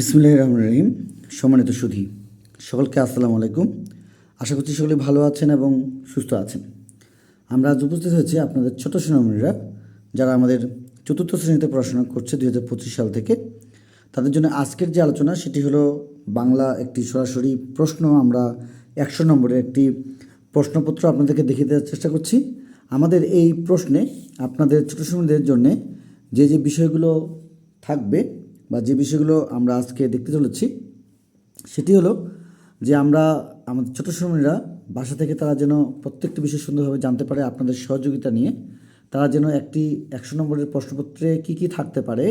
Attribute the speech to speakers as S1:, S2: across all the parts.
S1: বিসমুল্লাহ রহমান রহিম। সম্মানিত সুধী, সকলকে আসসালামু আলাইকুম। আশা করছি সকলে ভালো আছেন এবং সুস্থ আছেন। আমরা আজ উপস্থিত হয়েছি আপনাদের ছোট সোনামণিরা যারা আমাদের চতুর্থ শ্রেণীতে পড়াশোনা করছে দুই হাজার পঁচিশ সাল থেকে। তাদের জন্য আজকের যে আলোচনা, সেটি হলো বাংলা একটি সরাসরি প্রশ্ন। আমরা একশো নম্বরের একটি প্রশ্নপত্র আপনাদেরকে দেখিয়ে দেওয়ার চেষ্টা করছি। আমাদের এই প্রশ্নে আপনাদের ছোটো শ্রেণীদের জন্যে যে যে বিষয়গুলো থাকবে বা যে বিষয়গুলো আমরা আজকে দেখতে চলেছি, সেটি হলো যে আমরা আমাদের ছোটো শ্রমীরা বাসা থেকে তারা যেন প্রত্যেকটি বিষয় সুন্দরভাবে জানতে পারে আপনাদের সহযোগিতা নিয়ে, তারা যেন একটি একশো নম্বরের প্রশ্নপত্রে কি কি থাকতে পারে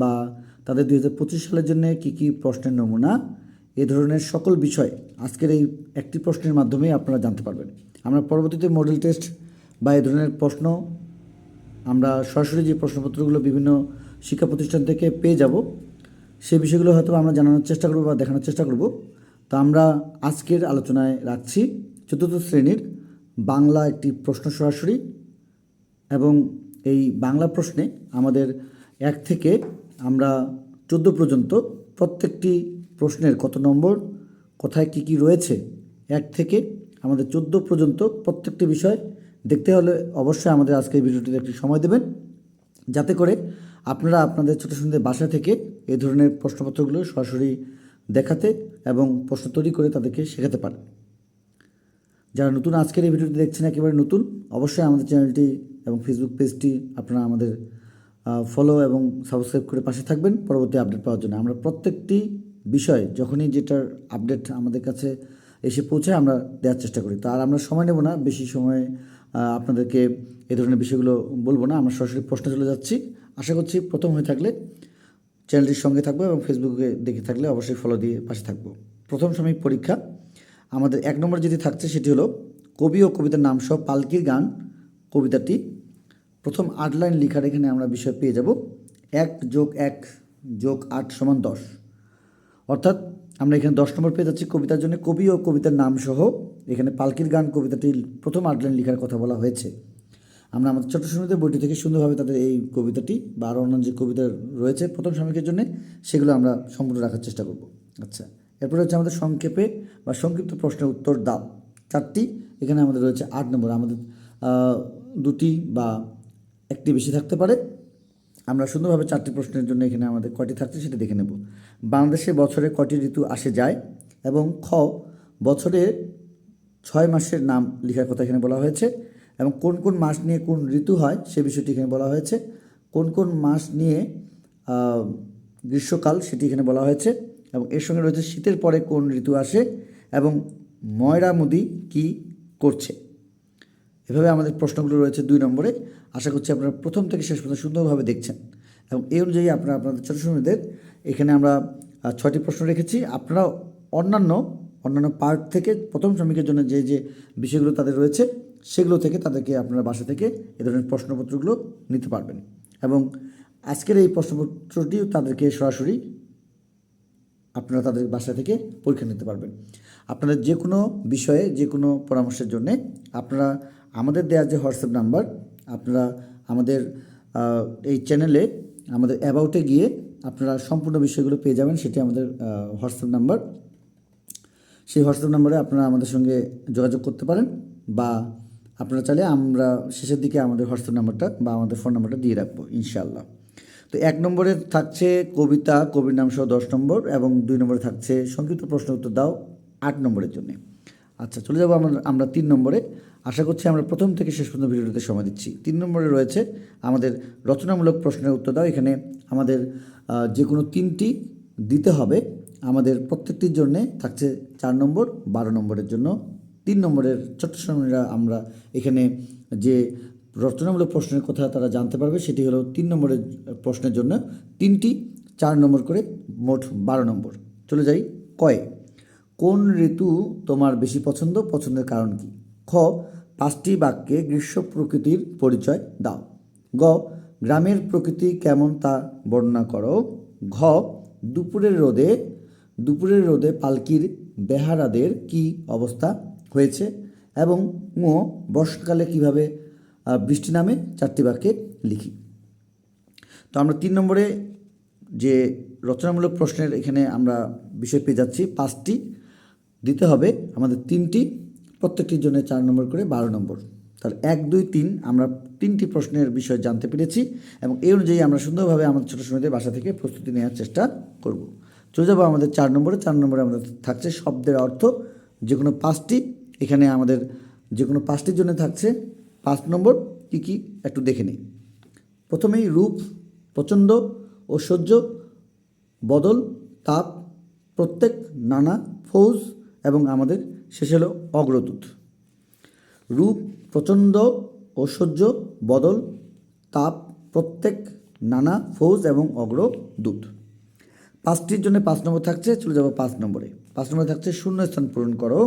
S1: বা তাদের দুই হাজার পঁচিশ সালের জন্য কি কি প্রশ্নের নমুনা, এ ধরনের সকল বিষয় আজকের এই একটি প্রশ্নের মাধ্যমে আপনারা জানতে পারবেন। আমরা পরবর্তীতে মডেল টেস্ট বা এ ধরনের প্রশ্ন, আমরা সরাসরি যে প্রশ্নপত্রগুলো বিভিন্ন শিক্ষা প্রতিষ্ঠান থেকে পেয়ে যাব। সেই বিষয়গুলো হয়তো আমরা জানানোর চেষ্টা করব বা দেখানোর চেষ্টা করব। তো আমরা আজকের আলোচনায় রাখছি চতুর্থ শ্রেণির বাংলা একটি প্রশ্ন সরাসরি এবং এই বাংলা প্রশ্নে আমাদের এক থেকে আমরা চোদ্দ পর্যন্ত প্রত্যেকটি প্রশ্নের কত নম্বর, কোথায় কী কী রয়েছে, এক থেকে আমাদের চোদ্দ পর্যন্ত প্রত্যেকটি বিষয় দেখতে হলে অবশ্যই আমাদের আজকের ভিডিওটিতে একটি সময় দেবেন। যাতে করে আপনারা আপনাদের ছোটো সুন্দর বাসা থেকে এই ধরনের প্রশ্নপত্রগুলো সরাসরি দেখাতে এবং প্রশ্ন তৈরি করে তাদেরকে শেখাতে পারেন। যারা নতুন আজকের এই ভিডিওটি দেখছেন একেবারে নতুন, অবশ্যই আমাদের চ্যানেলটি এবং ফেসবুক পেজটি আপনারা আমাদের ফলো এবং সাবস্ক্রাইব করে পাশে থাকবেন। পরবর্তী আপডেট পাওয়ার জন্য আমরা প্রত্যেকটি বিষয় যখনই যেটার আপডেট আমাদের কাছে এসে পৌঁছায় আমরা দেওয়ার চেষ্টা করি। তো আর আমরা সময় নেব না, বেশি সময় আপনাদেরকে এই ধরনের বিষয়গুলো বলব না। আমরা সরাসরি প্রশ্নে চলে যাচ্ছি। আশা করছি প্রথম হয়ে থাকলে চ্যানেলটির সঙ্গে থাকব এবং ফেসবুকে দেখে থাকলে অবশ্যই ফলো দিয়ে পাশে থাকব। প্রথম সাময়িক পরীক্ষা, আমাদের এক নম্বর যেটি থাকছে সেটি হলো কবি ও কবিতার নাম সহ পালকির গান, কবিতাটি। প্রথম আট লাইন লেখার এখানে আমরা বিষয় পেয়ে যাব। এক যোগ এক যোগ আট সমান দশ। অর্থাৎ আমরা এখানে দশ নম্বর পেয়ে যাচ্ছি কবিতার জন্য। কবি ও কবিতার নাম সহ এখানে পালকির গান কবিতাটি প্রথম আট লাইন লেখার কথা বলা হয়েছে। আমরা আমাদের ছোট শ্রেণীতে বইটি থেকে সুন্দরভাবে তাদের এই কবিতাটি বা আরও অন্যান্য যে কবিতা রয়েছে প্রথম সাময়িকের জন্য, সেগুলো আমরা সম্পূর্ণ রাখার চেষ্টা করব। আচ্ছা এরপরে হচ্ছে আমাদের সংক্ষেপে বা সংক্ষিপ্ত প্রশ্নের উত্তর দাও। চারটি, এখানে আমাদের রয়েছে আট নম্বর। আমাদের দুটি বা একটি বেশি থাকতে পারে। আমরা সুন্দরভাবে চারটি প্রশ্নের জন্য এখানে আমাদের কয়টি থাকছে সেটা দেখে নেব। বাংলাদেশে বছরে কয়টি ঋতু আসে যায় এবং খ, বছরে ছয় মাসের নাম লেখার কথা এখানে বলা হয়েছে। এবং কোন কোন মাস নিয়ে কোন ঋতু হয় সে বিষয়টি এখানে বলা হয়েছে। কোন কোন মাস নিয়ে গ্রীষ্মকাল সেটি এখানে বলা হয়েছে এবং এর সঙ্গে রয়েছে শীতের পরে কোন ঋতু আসে এবং ময়রা মুদি কী করছে। এভাবে আমাদের প্রশ্নগুলো রয়েছে দুই নম্বরে। আশা করছি আপনারা প্রথম থেকে শেষ পর্যন্ত সুন্দরভাবে দেখছেন এবং এই অনুযায়ী আপনারা আপনাদের ছোটো শ্রমিকদের এখানে আমরা ছয়টি প্রশ্ন রেখেছি। আপনারা অন্যান্য অন্যান্য পার্ট থেকে প্রথম শ্রমিকের জন্য যে যে বিষয়গুলো তাদের রয়েছে সেগুলো থেকে তাদেরকে আপনারা বাসা থেকে এ ধরনের প্রশ্নপত্রগুলো নিতে পারবেন। এবং আজকের এই প্রশ্নপত্রটিও তাদেরকে সরাসরি আপনারা তাদের বাসা থেকে পরীক্ষা নিতে পারবেন। আপনাদের যে কোনো বিষয়ে যে কোনো পরামর্শের জন্যে আপনারা আমাদের দেওয়া যে হোয়াটসঅ্যাপ নাম্বার, আপনারা আমাদের এই চ্যানেলে আমাদের অ্যাবাউটে গিয়ে আপনারা সম্পূর্ণ বিষয়গুলো পেয়ে যাবেন, সেটি আমাদের হোয়াটসঅ্যাপ নাম্বার। সেই হোয়াটসঅ্যাপ নাম্বারে আপনারা আমাদের সঙ্গে যোগাযোগ করতে পারেন বা আপনারা চাইলে আমরা শেষের দিকে আমাদের হোয়াটসঅ্যাপ নাম্বারটা বা আমাদের ফোন নাম্বারটা দিয়ে রাখব ইনশাল্লাহ তো এক নম্বরে থাকছে কবিতা, কবির নাম সহ দশ নম্বর এবং দুই নম্বরে থাকছে সংক্ষিপ্ত প্রশ্ন উত্তর দাও আট নম্বরের জন্যে। আচ্ছা চলে যাব আমরা আমরা তিন নম্বরে। আশা করছি আমরা প্রথম থেকে শেষ পর্যন্ত ভিডিওটিতে সময় দিচ্ছি। তিন নম্বরে রয়েছে আমাদের রচনামূলক প্রশ্নের উত্তর দাও। এখানে আমাদের যে কোনো তিনটি দিতে হবে। আমাদের প্রত্যেকটির জন্যে থাকছে চার নম্বর, বারো নম্বরের জন্য তিন নম্বরের শ্রেণীরা আমরা এখানে যে রচনামূলক প্রশ্নের কথা তারা জানতে পারবে, সেটি হলো তিন নম্বরের প্রশ্নের জন্য তিনটি, চার নম্বর করে মোট বারো নম্বর। চলে যাই কয়ে। কোন ঋতু তোমার বেশি পছন্দ? পছন্দের কারণ কি? খ, পাঁচটি বাক্যে গ্রীষ্ম প্রকৃতির পরিচয় দাও। গ, গ্রামের প্রকৃতি কেমন তা বর্ণনা করো। ঘ, দুপুরের রোদে দুপুরের রোদে পালকির বেহারাদের কি অবস্থা? হয়েছে এবং ঙ, বর্ষাকালে কীভাবে বৃষ্টি নামে চারটি বাক্যে লিখি। তো আমরা তিন নম্বরে যে রচনামূলক প্রশ্নের এখানে আমরা বিষয় পেয়ে যাচ্ছি, পাঁচটি দিতে হবে। আমাদের তিনটি, প্রত্যেকটির জন্য চার নম্বর করে বারো নম্বর। তাহলে এক, দুই, তিন আমরা তিনটি প্রশ্নের বিষয় জানতে পেরেছি এবং এই অনুযায়ী আমরা সুন্দরভাবে আমাদের ছোটো সময়দের বাসা থেকে প্রস্তুতি নেওয়ার চেষ্টা করব। চলে যাব আমাদের চার নম্বরে। চার নম্বরে আমাদের থাকছে শব্দের অর্থ যে কোনো পাঁচটি এখানে আমাদের যে কোনো পাঁচটির জন্য থাকছে পাঁচ নম্বর কী কী একটু দেখে নিই। প্রথমেই রূপ, প্রচণ্ড ঐশ্বর্য বদল, তাপ, প্রত্যেক, নানা, ফৌজ এবং আমাদের শেষ হলো অগ্রদূত। রূপ, প্রচণ্ড ঐশ্বর্য বদল, তাপ, প্রত্যেক, নানা, ফৌজ এবং অগ্রদূত। পাঁচটির জন্য পাঁচ নম্বর থাকছে, চলে যাব পাঁচ নম্বরে। পাঁচ নম্বরে থাকছে শূন্যস্থান পূরণ করো।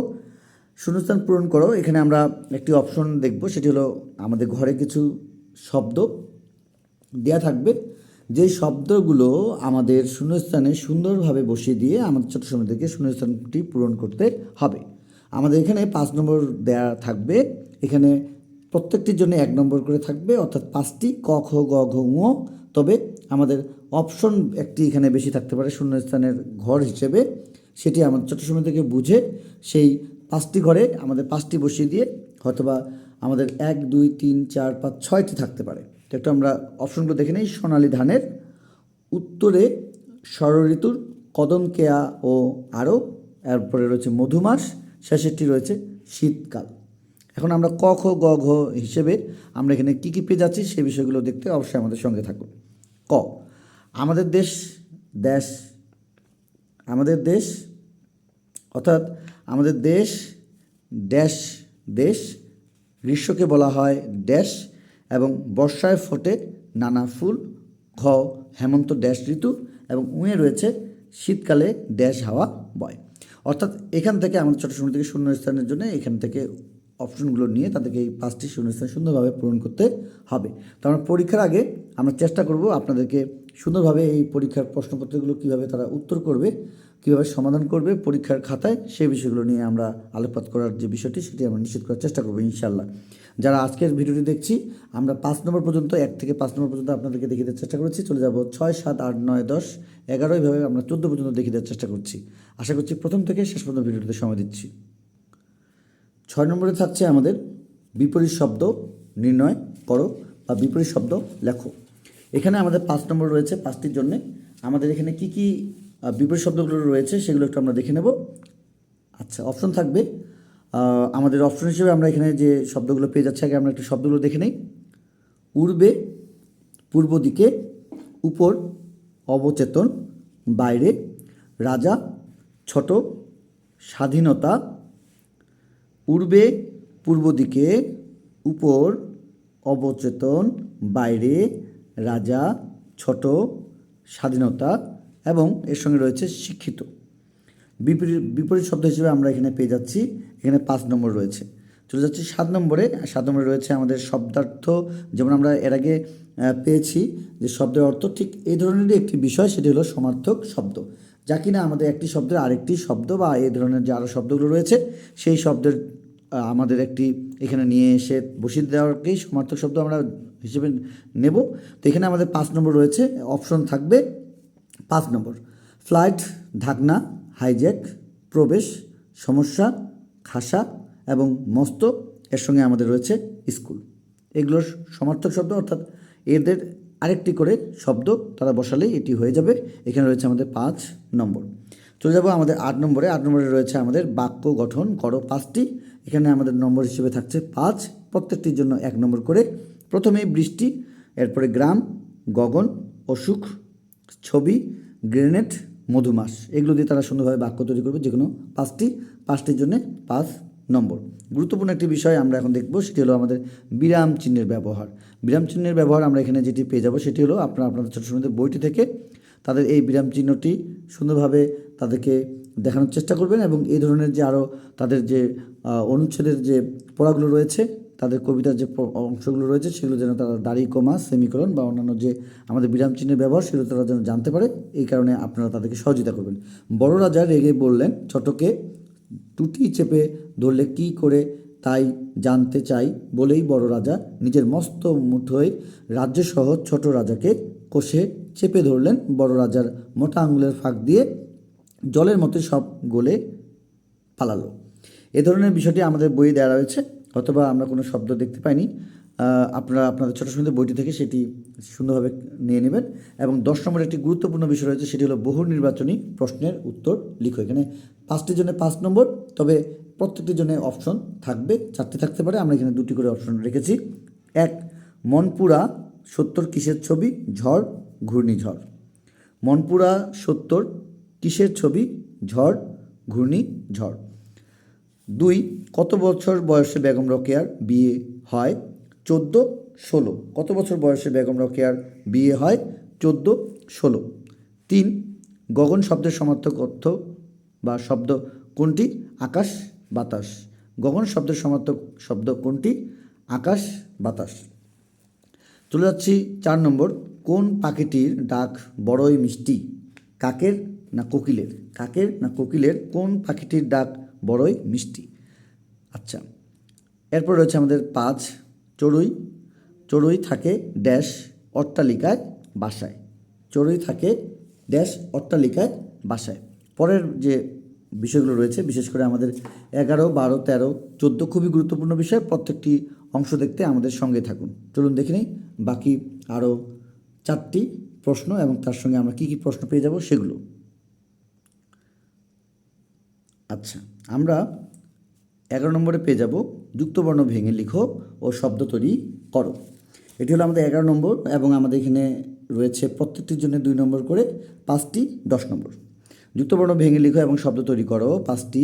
S1: শূন্যস্থান পূরণ করো, এখানে আমরা একটি অপশন দেখব, সেটি হলো আমাদের ঘরে কিছু শব্দ দেয়া থাকবে। যে শব্দগুলো আমাদের শূন্যস্থানে সুন্দরভাবে বসিয়ে দিয়ে আমাদের ছোটো থেকে শূন্যস্থানটি পূরণ করতে হবে। আমাদের এখানে পাঁচ নম্বর দেয়া থাকবে, এখানে প্রত্যেকটির জন্য এক নম্বর করে থাকবে, অর্থাৎ পাঁচটি ক, খ, গ, ঘ, ঙ। তবে আমাদের অপশন একটি এখানে বেশি থাকতে পারে, শূন্যস্থানের ঘর হিসেবে। সেটি আমাদের ছোটো সময় থেকে বুঝে সেই পাঁচটি ঘরে, আমাদের পাঁচটি বসিয়ে দিয়ে হয়তোবা আমাদের এক, দুই, তিন, চার, পাঁচ, ছয়টি থাকতে পারে। তো একটু আমরা অপশনগুলো দেখে নিই। সোনালী ধানের, উত্তরে ষড়ঋতুর কদম কেয়া ও আরও, এরপরে রয়েছে মধুমাস, শেষেরটি রয়েছে শীতকাল। এখন আমরা ক, খ, গ, ঘ হিসেবে আমরা এখানে কী কী পেয়ে যাচ্ছি সেই বিষয়গুলো দেখতে অবশ্যই আমাদের সঙ্গে থাকুন। ক, আমাদের দেশ দেশ, আমাদের দেশ, অর্থাৎ আমাদের দেশ, ড্যাশ, দেশ, গ্রীষ্মকে বলা হয় ড্যাশ এবং বর্ষায় ফোটে নানা ফুল, ঘ, হেমন্ত ড্যাশ ঋতু এবং উঁয়ে রয়েছে শীতকালে ড্যাশ হাওয়া বয়। অর্থাৎ এখান থেকে আমাদের ছোটো সময় থেকে শূন্যস্থানের জন্য এখান থেকে অপশনগুলো নিয়ে তাদেরকে এই পাঁচটি শূন্যস্থান সুন্দরভাবে পূরণ করতে হবে। তো আমরা পরীক্ষার আগে আমরা চেষ্টা করব আপনাদেরকে সুন্দরভাবে এই পরীক্ষার প্রশ্নপত্রগুলো কীভাবে তারা উত্তর করবে কীভাবে সমাধান করবে পরীক্ষার খাতায় সেই বিষয়গুলো নিয়ে আমরা আলোকপাত করার যে বিষয়টি, সেটি আমরা নিশ্চিত করার চেষ্টা করব ইনশাল্লাহ যারা আজকের ভিডিওটি দেখছি, আমরা পাঁচ নম্বর পর্যন্ত, এক থেকে পাঁচ নম্বর পর্যন্ত আপনাদেরকে দেখিয়ে দেওয়ার চেষ্টা করেছি। চলে যাব ছয়, সাত, আট, নয়, দশ, এগারো এইভাবে আমরা চোদ্দ পর্যন্ত দেখিয়ে দেওয়ার চেষ্টা করছি। আশা করছি প্রথম থেকে শেষ পর্যন্ত ভিডিওটিতে সময় দিচ্ছি। ছয় নম্বরে থাকছে আমাদের বিপরীত শব্দ নির্ণয় করো বা বিপরীত শব্দ লেখো। এখানে আমাদের পাঁচ নম্বর রয়েছে পাঁচটির জন্যে। আমাদের এখানে কি কি বিপরীত শব্দগুলো রয়েছে, সেগুলো একটু আমরা দেখে নেব। আচ্ছা অপশন থাকবে। আমাদের অপশন হিসেবে আমরা এখানে যে শব্দগুলো পেয়ে যাচ্ছি, আগে আমরা একটু শব্দগুলো দেখে নেই। উড়বে পূর্ব দিকে, উপর, অবচেতন, বাইরে, রাজা, ছোট, স্বাধীনতা পূর্বে পূর্ব দিকে, উপর, অবচেতন, বাইরে, রাজা, ছোট, স্বাধীনতা এবং এর সঙ্গে রয়েছে শিক্ষিত। বিপরীত বিপরীত শব্দ হিসেবে আমরা এখানে পেয়ে যাচ্ছি, এখানে পাঁচ নম্বর রয়েছে। চলে যাচ্ছি সাত নম্বরে সাত নম্বরে রয়েছে আমাদের শব্দার্থ। যেমন আমরা এর আগে পেয়েছি যে শব্দের অর্থ ঠিক এই ধরনেরই একটি বিষয়, সেটি হলো সমার্থক শব্দ। যা কিনা আমাদের একটি শব্দের আরেকটি শব্দ বা এই ধরনের যে আরও শব্দগুলো রয়েছে, সেই শব্দের আমাদের একটি এখানে নিয়ে এসে বসিয়ে দেওয়ারকেই সমার্থক শব্দ আমরা হিসেবে নেব। তো এখানে আমাদের পাঁচ নম্বর রয়েছে, অপশন থাকবে পাঁচ নম্বর, ফ্লাইট, ঢাকনা, হাইজ্যাক, প্রবেশ, সমস্যা, খাসা এবং মস্ত এর সঙ্গে আমাদের রয়েছে স্কুল। এগুলোর সমার্থক শব্দ অর্থাৎ এদের আরেকটি করে শব্দ তারা বসালেই এটি হয়ে যাবে। এখানে রয়েছে আমাদের পাঁচ নম্বর। চলে যাব আমাদের আট নম্বরে। আট নম্বরে রয়েছে আমাদের বাক্য গঠন, করো পাঁচটি। এখানে আমাদের নম্বর হিসেবে থাকছে পাঁচ। প্রত্যেকটির জন্য এক নম্বর করে। প্রথমেই বৃষ্টি, এরপরে গ্রাম, গগন অসুখ ছবি, গ্রেনেড, মধুমাস। এগুলো দিয়ে তারা সুন্দরভাবে বাক্য তৈরি করবে যে কোনো পাঁচটি। পাঁচটির জন্য পাঁচ নম্বর। গুরুত্বপূর্ণ একটি বিষয় আমরা এখন দেখব, সেটি হলো আমাদের বিরাম চিহ্নের ব্যবহার। বিরাম চিহ্নের ব্যবহার আমরা এখানে যেটি পেয়ে যাব, সেটি হলো আপনারা আপনাদের ছোটো সময় বইটি থেকে তাদের এই বিরাম চিহ্নটি সুন্দরভাবে তাদেরকে দেখানোর চেষ্টা করবেন এবং এই ধরনের যে আরও তাদের যে অনুচ্ছেদের যে পড়াগুলো রয়েছে তাদের কবিতার যে অংশগুলো রয়েছে সেগুলো যেন তারা দাড়ি, কমা সেমিকরণ বা অন্যান্য যে আমাদের বিরাম চিহ্নের ব্যবহার সেগুলো তারা যেন জানতে পারে, এই কারণে আপনারা তাদেরকে সহযোগিতা করবেন। বড় রাজা রেগে বললেন, ছোটকে টুটি চেপে ধরলে কি করে তাই জানতে চাই? বলেই বড় রাজা নিজের মস্ত মুঠোয় রাজ্যসহ ছোট রাজাকে কষে চেপে ধরলেন। বড় রাজার মোটা আঙুলের ফাঁক দিয়ে জলের মতো সব গলে পালালো এ ধরনের বিষয়টি আমাদের বইয়ে দেওয়া রয়েছে। অথবা আমরা কোনো শব্দ দেখতে পাইনি আপনারা আপনাদের ছোটো সুন্দর বইটি থেকে সেটি সুন্দরভাবে নিয়ে নেবেন। এবং দশ নম্বরে একটি গুরুত্বপূর্ণ বিষয় রয়েছে, সেটি হলো বহু নির্বাচনী প্রশ্নের উত্তর লিখো। এখানে পাঁচটির জন্য পাঁচ নম্বর, তবে প্রত্যেকটির জন্য অপশন থাকবে, চারটি থাকতে পারে। আমরা এখানে দুটি করে অপশন রেখেছি। এক, মনপুরা সত্তর কিসের ছবি? ঝড়, ঘূর্ণিঝড়। মনপুরা সত্তর কিসের ছবি? ঝড়, ঘূর্ণিঝড়। দুই, কত বছর বয়সে বেগম রোকেয়ার বিয়ে হয়? চোদ্দ, ষোলো। কত বছর বয়সে বেগম রোকেয়ার বিয়ে হয়? চোদ্দ, ষোলো। তিন, গগন শব্দের সমার্থক অর্থ বা শব্দ কোনটি? আকাশ, বাতাস। গগন শব্দের সমার্থক শব্দ কোনটি? আকাশ, বাতাস। চলে যাচ্ছি চার নম্বর। কোন পাখিটির ডাক বড়ই মিষ্টি? কাকের না কোকিলের? কাকের না কোকিলের কোন পাখিটির ডাক বড়ই, মিষ্টি। আচ্ছা এরপর রয়েছে আমাদের পাঁচ চড়ুই। চড়ুই থাকে ড্যাশ অট্টালিকায় বাসায়। চড়ুই থাকে ড্যাশ অট্টালিকায় বাসায়। পরের যে বিষয়গুলো রয়েছে, বিশেষ করে আমাদের এগারো, বারো, তেরো, চোদ্দ খুবই গুরুত্বপূর্ণ বিষয়, প্রত্যেকটি অংশ দেখতে আমাদের সঙ্গে থাকুন। চলুন দেখে নিই, বাকি আরও চারটি প্রশ্ন এবং তার সঙ্গে আমরা কী কী প্রশ্ন পেয়ে যাব সেগুলো। আচ্ছা আমরা এগারো নম্বরে পেয়ে যাব, যুক্তবর্ণ ভেঙে লিখো ও শব্দ তৈরি করো। এটি হলো আমাদের এগারো নম্বর এবং আমাদের এখানে রয়েছে প্রত্যেকটির জন্য দুই নম্বর করে পাঁচটি, দশ নম্বর। যুক্তবর্ণ ভেঙে লিখো এবং শব্দ তৈরি করো, পাঁচটি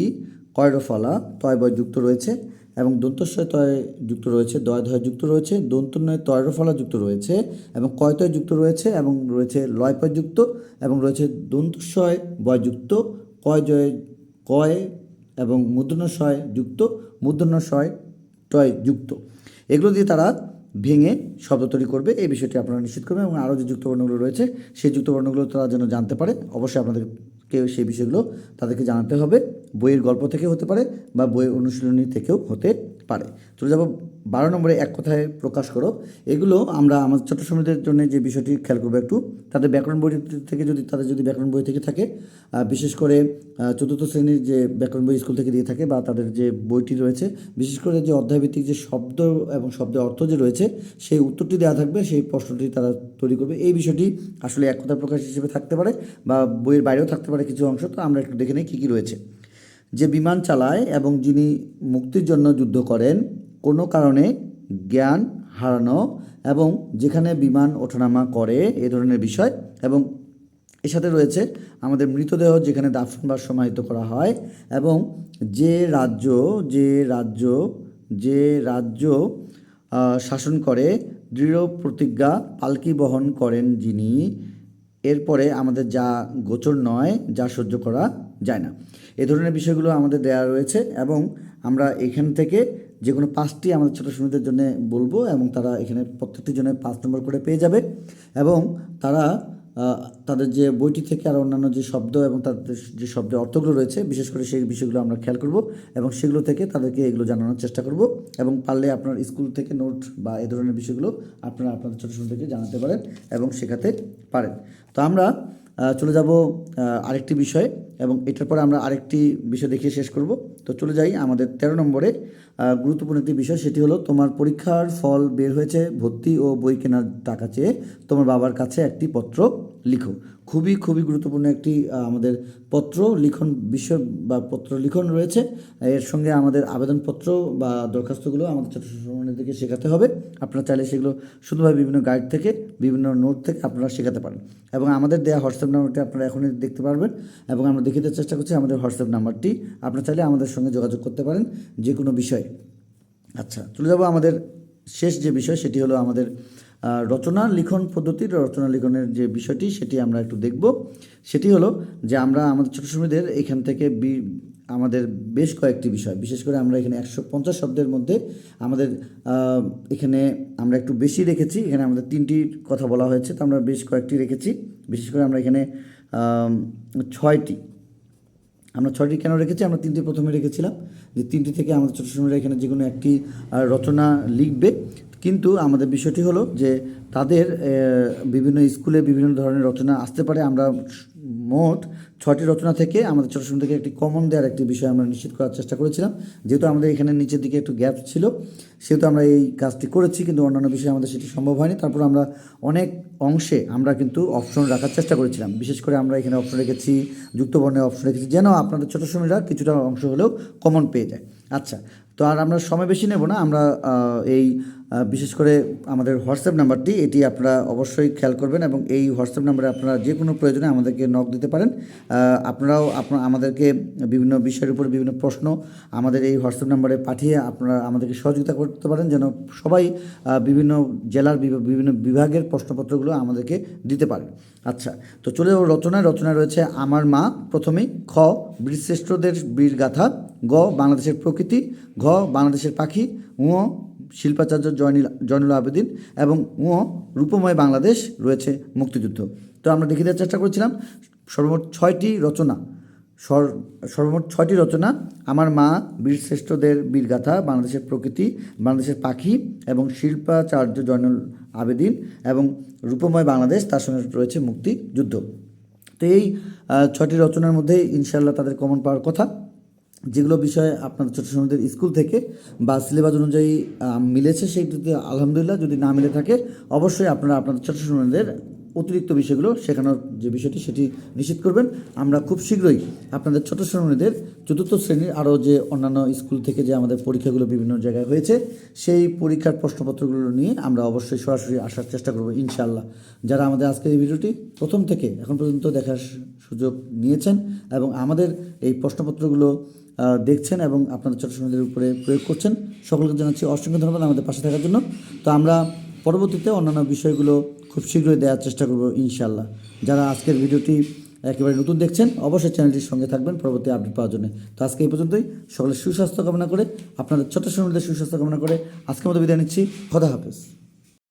S1: কয়র ফলা তয়, বয় যুক্ত রয়েছে এবং দন্তস্বয়, তয় যুক্ত রয়েছে, দয়, ধয় যুক্ত রয়েছে, দন্তন্বয় তয়র ফলা যুক্ত রয়েছে এবং কয়তয় যুক্ত রয়েছে এবং রয়েছে লয়, পয় যুক্ত এবং রয়েছে দন্তস্বয়, বয় যুক্ত, কয়, জয় কয় এবং মুদ্রণশয় যুক্ত মুদ্রণশয় টয় যুক্ত। এগুলো দিয়ে তারা ভেঙে শব্দ তৈরি করবে। এই বিষয়টি আপনারা নিশ্চিত করবেন এবং আরও যে যুক্তবর্ণগুলো রয়েছে, সেই যুক্তবর্ণগুলো তারা যেন জানতে পারে। অবশ্যই আপনাদেরকে সেই বিষয়গুলো তাদেরকে জানাতে হবে। বইয়ের গল্প থেকে হতে পারে বা বইয়ের অনুশীলনী থেকেও হতে পারে। চলে যাব বারো নম্বরে এক কথায় প্রকাশ করো। এগুলো আমরা আমাদের ছোট সময়দের জন্য যে বিষয়টি খেয়াল করব একটু, তাদের ব্যাকরণ বই থেকে যদি, তাদের যদি ব্যাকরণ বই থেকে থাকে বিশেষ করে চতুর্থ শ্রেণির যে ব্যাকরণ বই স্কুল থেকে দিয়ে থাকে বা তাদের যে বইটি রয়েছে, বিশেষ করে যে অধ্যায়ভিত্তিক যে শব্দ এবং শব্দের অর্থ যে রয়েছে, সেই উত্তরটি দেওয়া থাকবে, সেই প্রশ্নটি তারা তৈরি করবে। এই বিষয়টি আসলে এক কথা প্রকাশ হিসেবে থাকতে পারে বা বইয়ের বাইরেও থাকতে পারে কিছু অংশ, তো আমরা একটু দেখে নিই কী কী রয়েছে। যে বিমান চালায় এবং যিনি মুক্তির জন্য যুদ্ধ করেন, কোনো কারণে জ্ঞান হারানো এবং যেখানে বিমান ওঠানামা করে, এ ধরনের বিষয় এবং এর সাথে রয়েছে আমাদের মৃতদেহ যেখানে দাফন বা সমাহিত করা হয় এবং যে রাজ্য যে রাজ্য যে রাজ্য শাসন করে, দৃঢ় প্রতিজ্ঞা পালকি বহন করেন যিনি, এরপরে আমাদের যা গোচর নয়, যা সহ্য করা যায় না। এ ধরনের বিষয়গুলো আমাদের দেওয়া রয়েছে এবং আমরা এখান থেকে যে কোনো পাঁচটি আমাদের ছোটো শ্রমিকদের জন্য বলব এবং তারা এখানে প্রত্যেকটির জন্য পাঁচ নম্বর করে পেয়ে যাবে এবং তারা তাদের যে বইটি থেকে আর অন্যান্য যে শব্দ এবং তাদের যে শব্দের অর্থগুলো রয়েছে, বিশেষ করে সেই বিষয়গুলো আমরা খেয়াল করব এবং সেগুলো থেকে তাদেরকে এগুলো জানানোর চেষ্টা করব এবং পারলে আপনার স্কুল থেকে নোট বা এ ধরনের বিষয়গুলো আপনারা আপনাদের ছোটো থেকে জানাতে পারেন এবং শেখাতে পারেন। তো আমরা চলে যাব আরেকটি বিষয়। এবং এটার পরে আমরা আরেকটি বিষয় দেখিয়ে শেষ করব। তো চলে যাই আমাদের তেরো নম্বরে গুরুত্বপূর্ণ একটি বিষয়, সেটি হলো তোমার পরীক্ষার ফল বের হয়েছে, ভর্তি ও বই কেনার টাকা চেয়ে তোমার বাবার কাছে একটি পত্র লিখো। খুবই খুবই গুরুত্বপূর্ণ একটি আমাদের পত্র লিখন, বিষয় বা পত্র লিখন রয়েছে। এর সঙ্গে আমাদের আবেদনপত্র বা দরখাস্তগুলো আমাদের থেকে শেখাতে হবে। আপনারা চাইলে সেগুলো শুধুভাবে বিভিন্ন গাইড থেকে, বিভিন্ন নোট থেকে আপনারা শেখাতে পারেন। এবং আমাদের দেওয়া হোয়াটসঅ্যাপ নাম্বারটি আপনারা এখনই দেখতে পারবেন। এবং আমরা দেওয়ার চেষ্টা করছি, আমাদের হোয়াটসঅ্যাপ নাম্বারটি। আপনারা চাইলে আমাদের সঙ্গে যোগাযোগ করতে পারেন যে কোনো বিষয়ে। আচ্ছা চলে যাব আমাদের শেষ যে বিষয়, সেটি হলো আমাদের রচনা লিখন পদ্ধতির, রচনা লিখনের যে বিষয়টি, সেটি আমরা একটু দেখব। সেটি হলো যে আমরা আমাদের ছোটো শ্রমিকদের এখান থেকে বি- আমাদের বেশ কয়েকটি বিষয়। বিশেষ করে আমরা এখানে একশো পঞ্চাশ শব্দের মধ্যে আমাদের এখানে আমরা একটু বেশি রেখেছি। এখানে আমাদের তিনটির কথা বলা হয়েছে, তো আমরা বেশ কয়েকটি রেখেছি। বিশেষ করে আমরা এখানে ছয়টি। আমরা ছয়টি কেন রেখেছি? আমরা তিনটি প্রথমে রেখেছিলাম যে তিনটি থেকে আমাদের ছোটো সময়রা এখানে যে কোনো একটি রচনা লিখবে। কিন্তু আমাদের বিষয়টি হলো যে তাদের বিভিন্ন স্কুলে বিভিন্ন ধরনের রচনা আসতে পারে। আমরা মোট ছয়টি রচনা থেকে আমাদের ছোটো সময় থেকে একটি কমন দেওয়ার একটি বিষয় আমরা নিশ্চিত করার চেষ্টা করেছিলাম। যেহেতু আমাদের এখানে নিচের দিকে একটু গ্যাপ ছিল, সেহেতু আমরা এই কাজটি করেছি, কিন্তু অন্যান্য বিষয়ে আমাদের সেটি সম্ভব হয়নি। তারপর আমরা অনেক অংশে আমরা কিন্তু অপশন রাখার চেষ্টা করেছিলাম। বিশেষ করে আমরা এখানে অপশন রেখেছি যুক্তবর্ণের অপশন রেখেছি, যেন আপনাদের ছোটো সময়রা কিছুটা অংশ হলেও কমন পেয়ে যায়। আচ্ছা তো আর আমরা সময় বেশি নেব না, আমরা এই বিশেষ করে আমাদের হোয়াটসঅ্যাপ নাম্বারটি, এটি আপনারা অবশ্যই খেয়াল করবেন এবং এই হোয়াটসঅ্যাপ নাম্বারে আপনারা যে কোনো প্রয়োজনে আমাদেরকে নক দিতে পারেন। আপনারাও আপনার আমাদেরকে বিভিন্ন বিষয়ের উপর বিভিন্ন প্রশ্ন আমাদের এই হোয়াটসঅ্যাপ নাম্বারে পাঠিয়ে আপনারা আমাদেরকে সহযোগিতা করতে পারেন, যেন সবাই বিভিন্ন জেলার বিভ- বিভিন্ন বিভাগের প্রশ্নপত্রগুলো আমাদেরকে দিতে পারেন আচ্ছা তো চলে যাব রচনায় রচনায় রয়েছে আমার মা, প্রথমেই খ, বীরশ্রেষ্ঠদের বীর গাথা গ, বাংলাদেশের প্রকৃতি, ঘ, বাংলাদেশের পাখি, ঙ শিল্পাচার্য জয়নীল, জয়নুল আবেদিন এবং ঙ রূপময় বাংলাদেশ রয়েছে মুক্তিযুদ্ধ। তো আমরা দেখিয়ে দেওয়ার চেষ্টা করেছিলাম, সর্বমোট ছয়টি রচনা। সর- সর্বমোট ছয়টি রচনা, আমার মা বীরশ্রেষ্ঠদের বীরগাথা, বাংলাদেশের প্রকৃতি, বাংলাদেশের পাখি এবং শিল্পাচার্য জয়নুল আবেদিন এবং রূপময় বাংলাদেশ, তার সঙ্গে রয়েছে মুক্তিযুদ্ধ। তো এই ছয়টি রচনার মধ্যে ইনশাল্লাহ তাদের কমন পাওয়ার কথা। যেগুলো বিষয়ে আপনার ছোটো সময়দের স্কুল থেকে বা সিলেবাস অনুযায়ী মিলেছে সেইটিতে আলহামদুলিল্লাহ। যদি না মিলে থাকে, অবশ্যই আপনারা আপনার ছোটো সময়দের অতিরিক্ত বিষয়গুলো শেখানোর যে বিষয়টি, সেটি নিশ্চিত করবেন। আমরা খুব শীঘ্রই আপনাদের ছোট শ্রেণীদের চতুর্থ শ্রেণির আরও যে অন্যান্য স্কুল থেকে যে আমাদের পরীক্ষাগুলো বিভিন্ন জায়গায় হয়েছে, সেই পরীক্ষার প্রশ্নপত্রগুলো নিয়ে আমরা অবশ্যই সরাসরি আসার চেষ্টা করব, ইনশাআল্লাহ। যারা আমাদের আজকের এই ভিডিওটি প্রথম থেকে এখন পর্যন্ত দেখার সুযোগ নিয়েছেন এবং আমাদের এই প্রশ্নপত্রগুলো দেখছেন এবং আপনারা ছোটো শ্রেণীদের উপরে প্রয়োগ করছেন। সকলকে জানাচ্ছি অসংখ্য ধন্যবাদ আমাদের পাশে থাকার জন্য। তো আমরা পরবর্তীতে অন্যান্য বিষয়গুলো খুব শীঘ্রই দেওয়ার চেষ্টা করব ইনশাল্লাহ যারা আজকের ভিডিওটি একেবারে নতুন দেখছেন, অবশ্যই চ্যানেলটির সঙ্গে থাকবেন পরবর্তী আপডেট পাওয়ার জন্য। তো আজকে এই পর্যন্তই। সকলের সুস্বাস্থ্য কামনা করে, আপনাদের ছোট শ্রমিকদের সুস্বাস্থ্য কামনা করে আজকের মতো বিদায় নিচ্ছি। খোদা হাফেজ।